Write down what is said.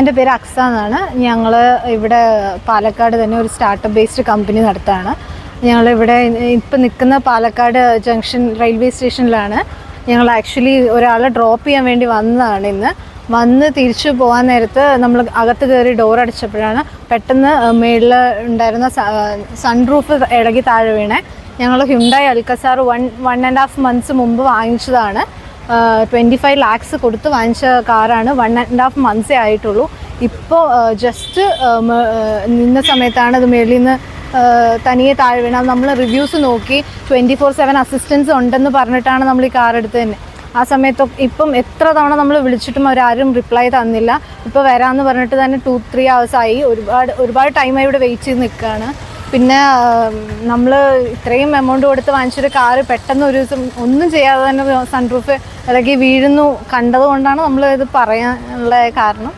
എന്റെ പേര് അക്സ എന്നാണ്. ഞങ്ങൾ ഇവിടെ പാലക്കാട് തന്നെ ഒരു സ്റ്റാർട്ടപ്പ് ബേസ്ഡ് കമ്പനി നടത്താണ്. ഞങ്ങളിവിടെ ഇപ്പം നിൽക്കുന്ന പാലക്കാട് ജംഗ്ഷൻ റെയിൽവേ സ്റ്റേഷനിലാണ് ഞങ്ങൾ ആക്ച്വലി ഒരാളെ ഡ്രോപ്പ് ചെയ്യാൻ വേണ്ടി വന്നതാണ് ഇന്ന്. വന്ന് തിരിച്ചു പോകാൻ നേരത്ത് നമ്മൾ അകത്ത് കയറി ഡോർ അടച്ചപ്പോഴാണ് പെട്ടെന്ന് മേളിൽ ഉണ്ടായിരുന്ന സൺ സൺറൂഫ് ഇളകി താഴെ വീണേ. ഞങ്ങൾ Hyundai Alcazar one one and half months മുമ്പ് വാങ്ങിച്ചതാണ്. ട്വന്റി ഫൈവ് ലാക്സ് കൊടുത്ത് വാങ്ങിച്ച കാറാണ്. വൺ ആൻഡ് ഹാഫ് മന്ത്സേ ആയിട്ടുള്ളൂ. ഇപ്പോൾ ജസ്റ്റ് നിന്ന സമയത്താണ് അത് മേളിൽ നിന്ന് തനിയെ താഴെ വീണാൽ നമ്മൾ റിവ്യൂസ് നോക്കി. ട്വന്റി ഫോർ സെവൻ അസിസ്റ്റൻസ് ഉണ്ടെന്ന് പറഞ്ഞിട്ടാണ് നമ്മൾ ഈ കാർ എടുത്തത് തന്നെ. ആ സമയത്ത് ഇപ്പം എത്ര തവണ നമ്മൾ വിളിച്ചിട്ടും അവരാരും റിപ്ലൈ തന്നില്ല. ഇപ്പോൾ വരാമെന്ന് പറഞ്ഞിട്ട് തന്നെ ടു ത്രീ ഹവേഴ്സ് ആയി. ഒരുപാട് ഒരുപാട് ടൈമായി ഇവിടെ വെയിറ്റ് ചെയ്ത് നിൽക്കുകയാണ് പിന്നെ നമ്മൾ ഇത്രയും എമൗണ്ട് കൊടുത്ത് വാങ്ങിച്ചൊരു കാറ് പെട്ടെന്ന് ഒരു ദിവസം ഒന്നും ചെയ്യാതെ തന്നെ സൺറൂഫ് ഇളകി വീഴുന്നു കണ്ടതുകൊണ്ടാണ് നമ്മൾ ഇത് പറയാനുള്ള കാരണം.